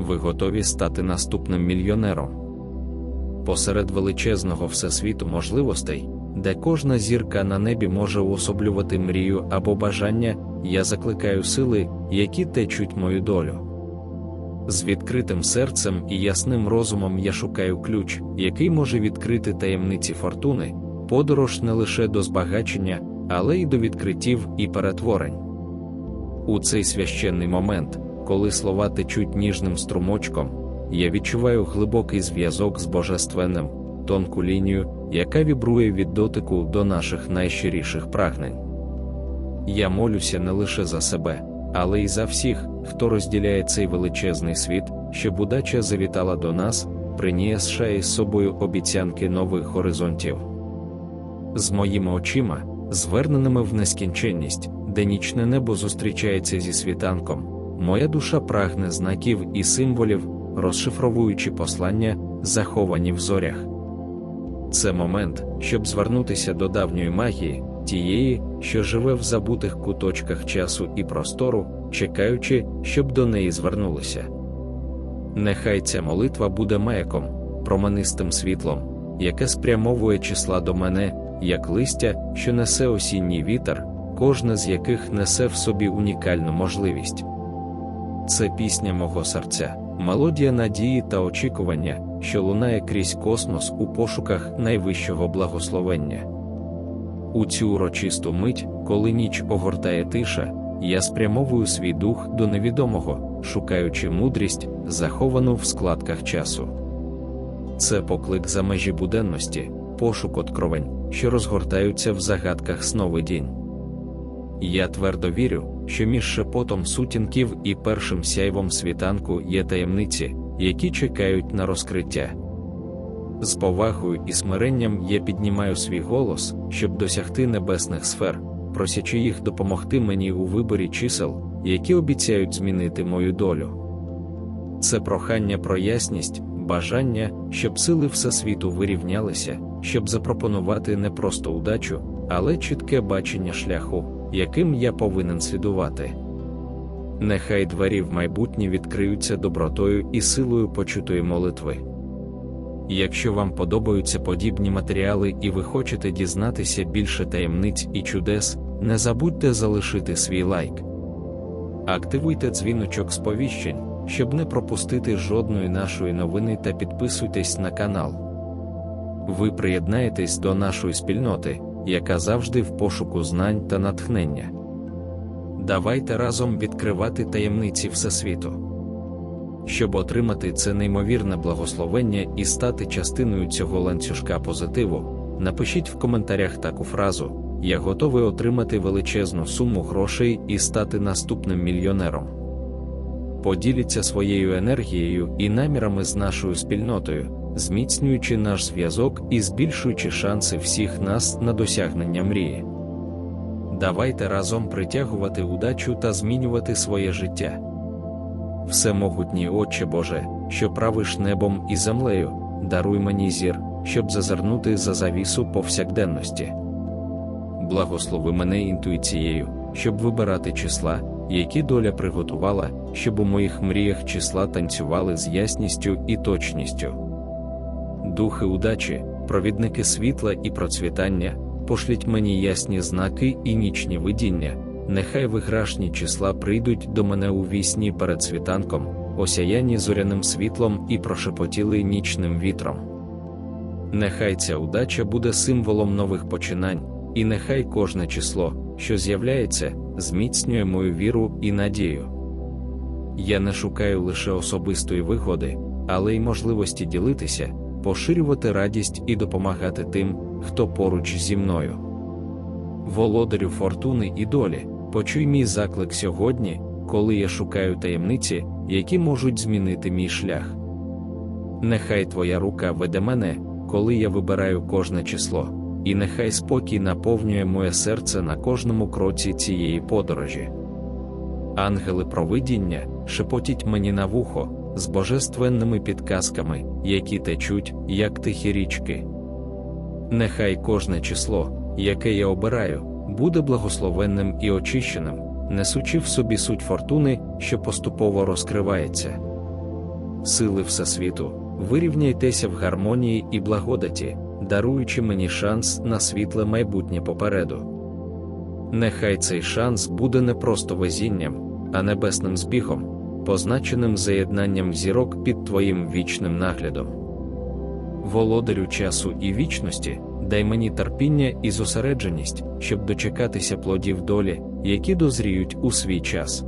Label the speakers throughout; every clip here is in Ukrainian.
Speaker 1: ви готові стати наступним мільйонером. Посеред величезного всесвіту можливостей, де кожна зірка на небі може уособлювати мрію або бажання, я закликаю сили, які течуть мою долю. З відкритим серцем і ясним розумом я шукаю ключ, який може відкрити таємниці фортуни, подорож не лише до збагачення, але й до відкриттів і перетворень. У цей священний момент, коли слова течуть ніжним струмочком, я відчуваю глибокий зв'язок з Божественним, тонку лінію, яка вібрує від дотику до наших найщиріших прагнень. Я молюся не лише за себе, але й за всіх, хто розділяє цей величезний світ, щоб удача завітала до нас, принісши із собою обіцянки нових горизонтів. З моїми очима, зверненими в нескінченність, де нічне небо зустрічається зі світанком, моя душа прагне знаків і символів, розшифровуючи послання, заховані в зорях. Це момент, щоб звернутися до давньої магії, тієї, що живе в забутих куточках часу і простору, чекаючи, щоб до неї звернулися. Нехай ця молитва буде маяком, променистим світлом, яке спрямовує числа до мене, як листя, що несе осінній вітер, кожне з яких несе в собі унікальну можливість. Це пісня мого серця, мелодія надії та очікування, що лунає крізь космос у пошуках найвищого благословення. У цю урочисту мить, коли ніч огортає тиша, я спрямовую свій дух до невідомого, шукаючи мудрість, заховану в складках часу. Це поклик за межі буденності, пошук откровень, що розгортаються в загадках сновидінь. Я твердо вірю, що між шепотом сутінків і першим сяйвом світанку є таємниці, які чекають на розкриття. З повагою і смиренням я піднімаю свій голос, щоб досягти небесних сфер, просячи їх допомогти мені у виборі чисел, які обіцяють змінити мою долю. Це прохання про ясність, бажання, щоб сили всесвіту вирівнялися, щоб запропонувати не просто удачу, але чітке бачення шляху, яким я повинен слідувати. Нехай двері в майбутнє відкриються добротою і силою почутої молитви. Якщо вам подобаються подібні матеріали і ви хочете дізнатися більше таємниць і чудес, не забудьте залишити свій лайк. Активуйте дзвіночок сповіщень, щоб не пропустити жодної нашої новини та підписуйтесь на канал. Ви приєднаєтесь до нашої спільноти, яка завжди в пошуку знань та натхнення. Давайте разом відкривати таємниці Всесвіту. Щоб отримати це неймовірне благословення і стати частиною цього ланцюжка позитиву, напишіть в коментарях таку фразу: Я готовий отримати величезну суму грошей і стати наступним мільйонером. Поділіться своєю енергією і намірами з нашою спільнотою, зміцнюючи наш зв'язок і збільшуючи шанси всіх нас на досягнення мрії. Давайте разом притягувати удачу та змінювати своє життя. Всемогутній Отче Боже, що правиш небом і землею, даруй мені зір, щоб зазирнути за завісу повсякденності. Благослови мене інтуїцією, щоб вибирати числа, які доля приготувала, щоб у моїх мріях числа танцювали з ясністю і точністю. Духи удачі, провідники світла і процвітання, пошліть мені ясні знаки і нічні видіння нехай виграшні числа прийдуть до мене у вісні перед світанком, осяяні зоряним світлом і прошепотіли нічним вітром. Нехай ця удача буде символом нових починань, і нехай кожне число, що з'являється, зміцнює мою віру і надію. Я не шукаю лише особистої вигоди, але й можливості ділитися, поширювати радість і допомагати тим, хто поруч зі мною. Володарю фортуни і долі, Почуй мій заклик сьогодні, коли я шукаю таємниці, які можуть змінити мій шлях. Нехай твоя рука веде мене, коли я вибираю кожне число, і нехай спокій наповнює моє серце на кожному кроці цієї подорожі. Ангели провидіння шепотіть мені на вухо з божественними підказками, які течуть, як тихі річки. Нехай кожне число, яке я обираю, буде благословенним і очищеним, несучи в собі суть фортуни, що поступово розкривається. сили Всесвіту, вирівняйтеся в гармонії і благодаті, даруючи мені шанс на світле майбутнє попереду. Нехай цей шанс буде не просто везінням, а небесним збігом, позначеним заєднанням зірок під твоїм вічним наглядом. Володарю часу і вічності, дай мені терпіння і зосередженість, щоб дочекатися плодів долі, які дозріють у свій час.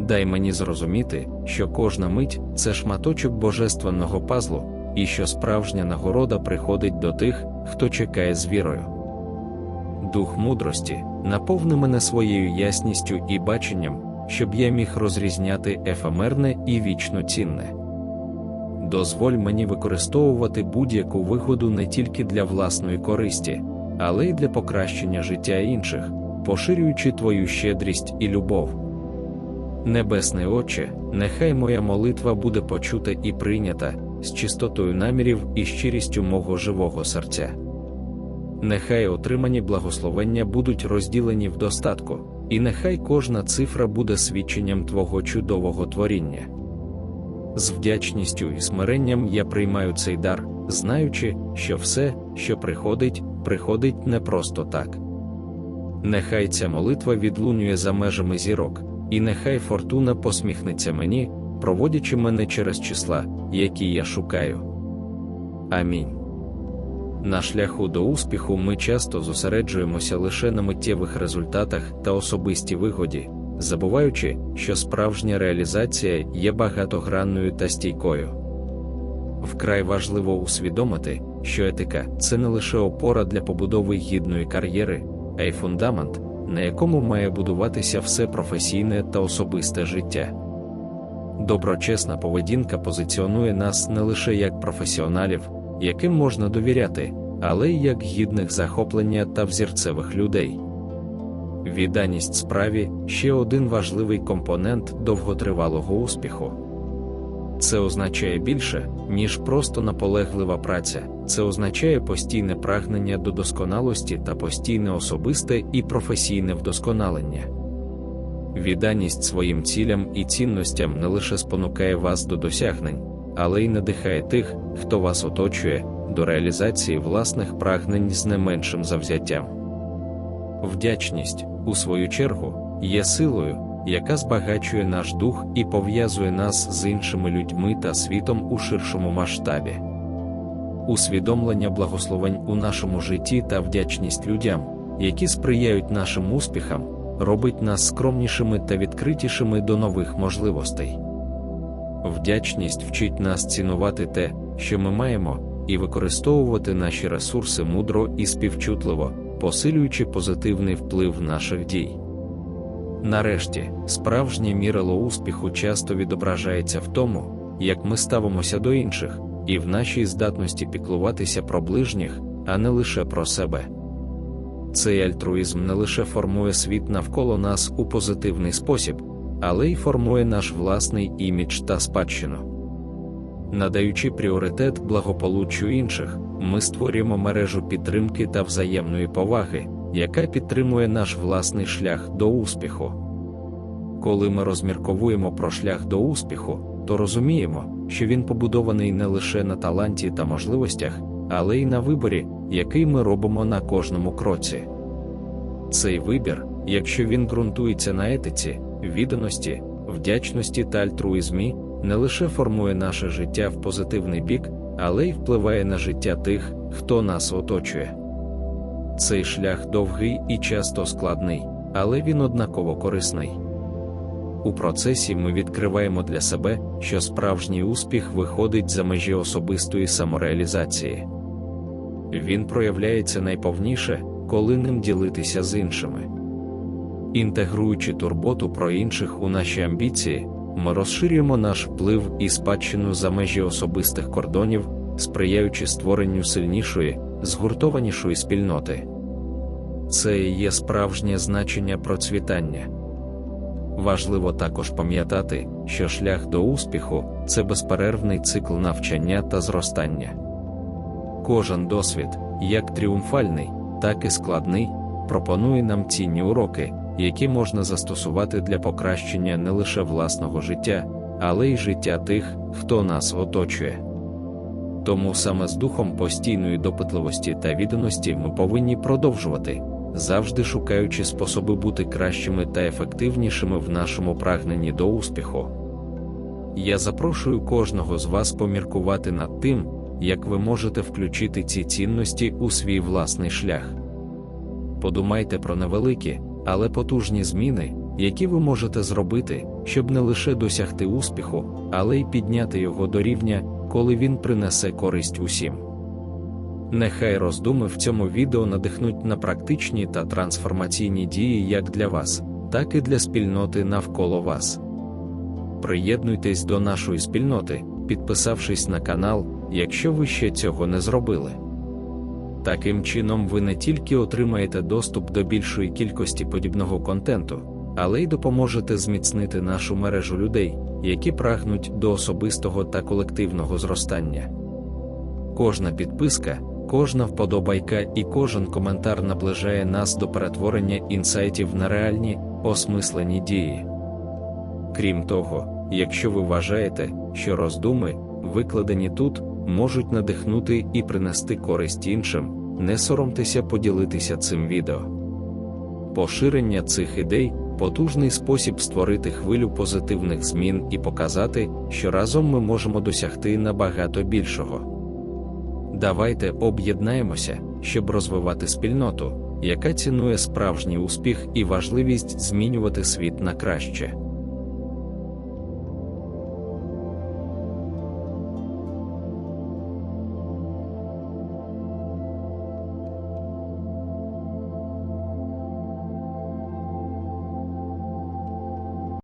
Speaker 1: Дай мені зрозуміти, що кожна мить це шматочок божественного пазлу, і що справжня нагорода приходить до тих, хто чекає з вірою. Дух мудрості наповни мене своєю ясністю і баченням, щоб я міг розрізняти ефемерне і вічно цінне. Дозволь мені використовувати будь-яку вигоду не тільки для власної користі, але й для покращення життя інших, поширюючи твою щедрість і любов. Небесний Отче, нехай моя молитва буде почута і прийнята з чистотою намірів і щирістю мого живого серця. Нехай отримані благословення будуть розділені в достатку, і нехай кожна цифра буде свідченням Твого чудового творіння. З вдячністю і смиренням я приймаю цей дар, знаючи, що все, що приходить, приходить не просто так. Нехай ця молитва відлунює за межами зірок, і нехай фортуна посміхнеться мені, проводячи мене через числа, які я шукаю. Амінь. На шляху до успіху ми часто зосереджуємося лише на миттєвих результатах та особистій вигоді, забуваючи, що справжня реалізація є багатогранною та стійкою. Вкрай важливо усвідомити, що етика це не лише опора для побудови гідної кар'єри, а й фундамент, на якому має будуватися все професійне та особисте життя. Доброчесна поведінка позиціонує нас не лише як професіоналів, яким можна довіряти, але й як гідних захоплення та взірцевих людей. Відданість справі ще один важливий компонент довготривалого успіху. Це означає більше, ніж просто наполеглива праця, це означає постійне прагнення до досконалості та постійне особисте і професійне вдосконалення. Відданість своїм цілям і цінностям не лише спонукає вас до досягнень, але й надихає тих, хто вас оточує, до реалізації власних прагнень з не меншим завзяттям. Вдячність, у свою чергу, є силою, яка збагачує наш дух і пов'язує нас з іншими людьми та світом у ширшому масштабі. Усвідомлення благословень у нашому житті та вдячність людям, які сприяють нашим успіхам, робить нас скромнішими та відкритішими до нових можливостей. Вдячність вчить нас цінувати те, що ми маємо, і використовувати наші ресурси мудро і співчутливо, посилюючи позитивний вплив наших дій. Нарешті, справжнє мірило успіху часто відображається в тому, як ми ставимося до інших, і в нашій здатності піклуватися про ближніх, а не лише про себе. Цей альтруїзм не лише формує світ навколо нас у позитивний спосіб, але й формує наш власний імідж та спадщину. Надаючи пріоритет благополуччю інших, ми створюємо мережу підтримки та взаємної поваги, яка підтримує наш власний шлях до успіху. Коли ми розмірковуємо про шлях до успіху, то розуміємо, що він побудований не лише на таланті та можливостях, але й на виборі, який ми робимо на кожному кроці. Цей вибір, якщо він ґрунтується на етиці, відданості, вдячності та альтруїзмі, не лише формує наше життя в позитивний бік, але й впливає на життя тих, хто нас оточує. Цей шлях довгий і часто складний, але він однаково корисний. У процесі ми відкриваємо для себе, що справжній успіх виходить за межі особистої самореалізації. Він проявляється найповніше, коли ним ділитися з іншими. Інтегруючи турботу про інших у наші амбіції, ми розширюємо наш вплив і спадщину за межі особистих кордонів, сприяючи створенню сильнішої, згуртованішої спільноти. Це і є справжнє значення процвітання. Важливо також пам'ятати, що шлях до успіху це безперервний цикл навчання та зростання. Кожен досвід, як тріумфальний, так і складний, пропонує нам цінні уроки, які можна застосувати для покращення не лише власного життя, але й життя тих, хто нас оточує. Тому саме з духом постійної допитливості та відданості ми повинні продовжувати, завжди шукаючи способи бути кращими та ефективнішими в нашому прагненні до успіху. Я запрошую кожного з вас поміркувати над тим, як ви можете включити ці цінності у свій власний шлях. Подумайте про невеликі, але потужні зміни, які ви можете зробити, щоб не лише досягти успіху, але й підняти його до рівня, коли він принесе користь усім. Нехай роздуми в цьому відео надихнуть на практичні та трансформаційні дії як для вас, так і для спільноти навколо вас. Приєднуйтесь до нашої спільноти, підписавшись на канал, якщо ви ще цього не зробили. Таким чином, ви не тільки отримаєте доступ до більшої кількості подібного контенту, але й допоможете зміцнити нашу мережу людей, які прагнуть до особистого та колективного зростання. Кожна підписка, кожна вподобайка і кожен коментар наближає нас до перетворення інсайтів на реальні, осмислені дії. Крім того, якщо ви вважаєте, що роздуми, викладені тут, можуть надихнути і принести користь іншим, не соромтеся поділитися цим відео. Поширення цих ідей потужний спосіб створити хвилю позитивних змін і показати, що разом ми можемо досягти набагато більшого. Давайте об'єднаємося, щоб розвивати спільноту, яка цінує справжній успіх і важливість змінювати світ на краще.